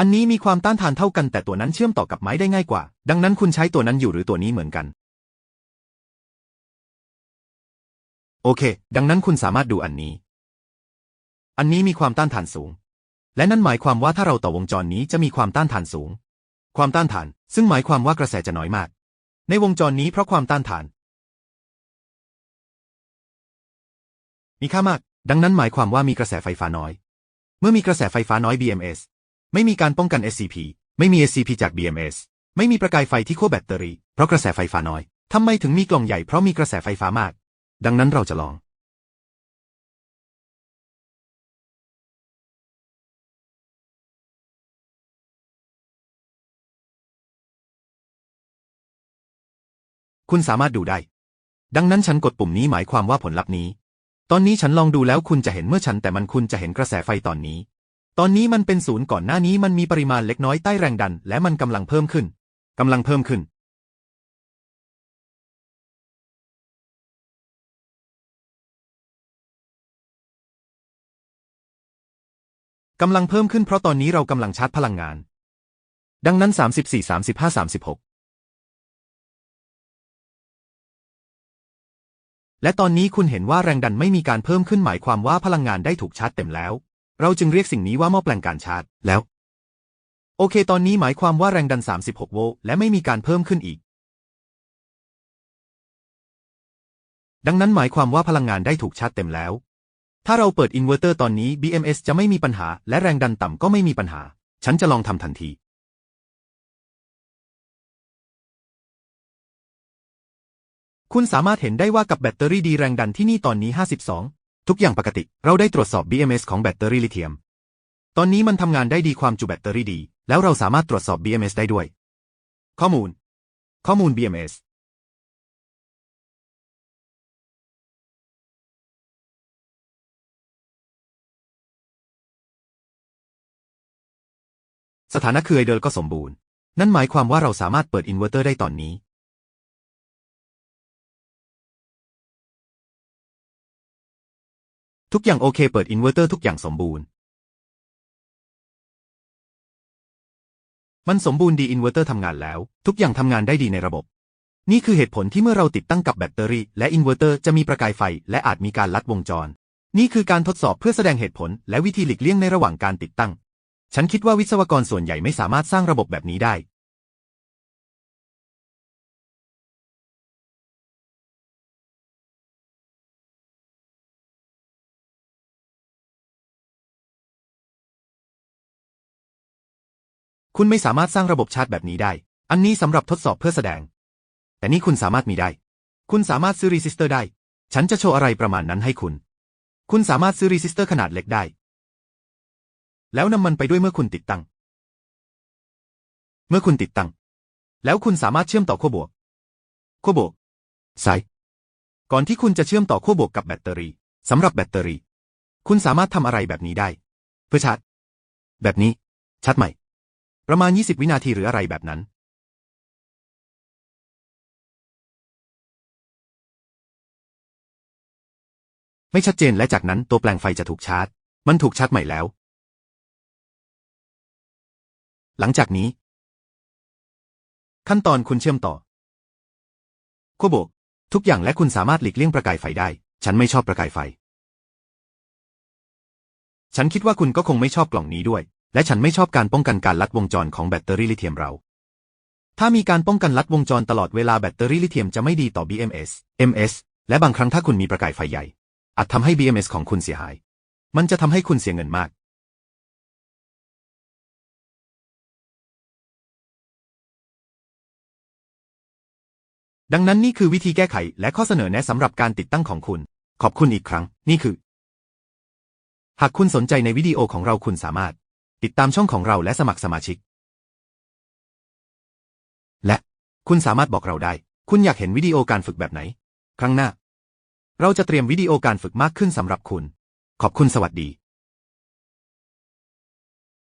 อันนี้มีความต้านทานเท่ากันแต่ตัวนั้นเชื่อมต่อกับไม้ได้ง่ายกว่า ดังนั้นคุณใช้ตัวนั้นอยู่หรือตัวนี้เหมือนกัน โอเค ดังนั้นคุณสามารถดูอันนี้ อันนี้มีความต้านทานสูง และนั่นหมายความว่าถ้าเราต่อวงจรนี้จะมีความต้านทานสูง ความต้านทาน ซึ่งหมายความว่ากระแสจะน้อยมาก ในวงจรนี้เพราะความต้านทาน มีค่ามาก ดังนั้นหมายความว่ามีกระแสไฟฟ้าน้อย เมื่อมีกระแสไฟฟ้าน้อย BMS ไม่มีการป้องกัน SCP ไม่มี SCP จาก BMS ไม่มีประกายไฟที่ขั้วแบตเตอรี่เพราะกระแสไฟฟ้าน้อยทำไมถึงมีกล่องใหญ่เพราะมีกระแสไฟฟ้ามาก ดังนั้นเราจะลอง คุณสามารถดูได้ ดังนั้นฉันกดปุ่มนี้หมายความว่าผลลัพธ์นี้ ตอนนี้ฉันลองดูแล้วคุณจะเห็นเมื่อฉันแต่มันคุณจะเห็นกระแสไฟตอนนี้ ตอนนี้มันเป็นศูนย์ก่อนหน้านี้มันมีปริมาณเล็กน้อยใต้แรงดัน และมันกำลังเพิ่มขึ้นกำลังเพิ่มขึ้น กำลังเพิ่มขึ้นเพราะตอนนี้เรากำลังชาร์จพลังงาน ดังนั้น 34 35 36 และตอนนี้คุณเห็นว่าแรงดันไม่มีการเพิ่มขึ้นหมายความว่าพลังงานได้ถูกชาร์จเต็มแล้ว เราจึงเรียกสิ่งนี้ว่าหม้อแปลงการชาร์จ แล้ว โอเค ตอนนี้หมายความว่าแรงดัน 36 โวลต์และไม่มีการเพิ่มขึ้นอีก ดังนั้นหมายความว่าพลังงานได้ถูกชาร์จเต็มแล้ว ถ้าเราเปิดอินเวอร์เตอร์ตอนนี้ BMS จะไม่มีปัญหา และแรงดันต่ำก็ไม่มีปัญหา ฉันจะลองทำทันทีคุณสามารถเห็นได้ว่ากับแบตเตอรี่ดีแรงดันที่นี่ตอนนี้ 52 ทุกอย่างปกติ เราได้ตรวจสอบ BMS ของแบตเตอรี่ลิเธียม ตอนนี้มันทำงานได้ดีความจุแบตเตอรี่ดี แล้วเราสามารถตรวจสอบ BMS ได้ด้วย ข้อมูล ข้อมูล BMS สถานะคือไอเดลก็สมบูรณ์ นั่นหมายความว่าเราสามารถเปิดอินเวอร์เตอร์ได้ตอนนี้ ทุกอย่างโอเคเปิดอินเวอร์เตอร์ทุกอย่างสมบูรณ์ มันสมบูรณ์ดีอินเวอร์เตอร์ทำงานแล้ว ทุกอย่างทำงานได้ดีในระบบ นี่คือเหตุผลที่เมื่อเราติดตั้งกับแบตเตอรี่และอินเวอร์เตอร์จะมีประกายไฟและอาจมีการลัดวงจร นี่คือการทดสอบเพื่อแสดงเหตุผลและวิธีหลีกเลี่ยงในระหว่างการติดตั้ง ฉันคิดว่าวิศวกรส่วนใหญ่ไม่สามารถสร้างระบบแบบนี้ได้ คุณไม่สามารถสร้างระบบชาร์จแบบนี้ได้ อันนี้สำหรับทดสอบเพื่อแสดง แต่นี่คุณสามารถมีได้ คุณสามารถซื้อรีสิสเตอร์ได้ ฉันจะโชว์อะไรประมาณนั้นให้คุณ คุณสามารถซื้อรีสิสเตอร์ขนาดเล็กได้ แล้วนำมันไปด้วยเมื่อคุณติดตั้ง เมื่อคุณติดตั้ง แล้วคุณสามารถเชื่อมต่อขั้วบวกขั้วบวกใส่ก่อนที่คุณจะเชื่อมต่อขั้วบวกกับแบตเตอรี่สำหรับแบตเตอรี่ คุณสามารถทำอะไรแบบนี้ได้ เพื่อชาร์จแบบนี้ชาร์จใหม่ ประมาณ 20 วินาทีหรืออะไรแบบนั้น ไม่ชัดเจนและจากนั้นตัวแปลงไฟจะถูกชาร์จ มันถูกชาร์จใหม่แล้ว หลังจากนี้ ขั้นตอนคุณเชื่อมต่อขั้วบวกทุกอย่างและคุณสามารถหลีกเลี่ยงประกายไฟได้ ฉันไม่ชอบประกายไฟ ฉันคิดว่าคุณก็คงไม่ชอบกล่องนี้ด้วย และฉันไม่ชอบการป้องกันการลัดวงจรของแบตเตอรี่ลิเธียมเรา ถ้ามีการป้องกันลัดวงจรตลอดเวลาแบตเตอรี่ลิเธียมจะไม่ดีต่อ BMS MS และบางครั้งถ้าคุณมีประกายไฟใหญ่ อาจทำให้ BMS ของคุณเสียหาย มันจะทำให้คุณเสียเงินมาก ดังนั้นนี่คือวิธีแก้ไขและข้อเสนอแนะสำหรับการติดตั้งของคุณ ขอบคุณอีกครั้ง นี่คือ หากคุณสนใจในวิดีโอของเราคุณสามารถ ติดตามช่องของเราและสมัครสมาชิก และคุณสามารถบอกเราได้ คุณอยากเห็นวิดีโอการฝึกแบบไหน ครั้งหน้า เราจะเตรียมวิดีโอการฝึกมากขึ้นสำหรับคุณ ขอบคุณสวัสดี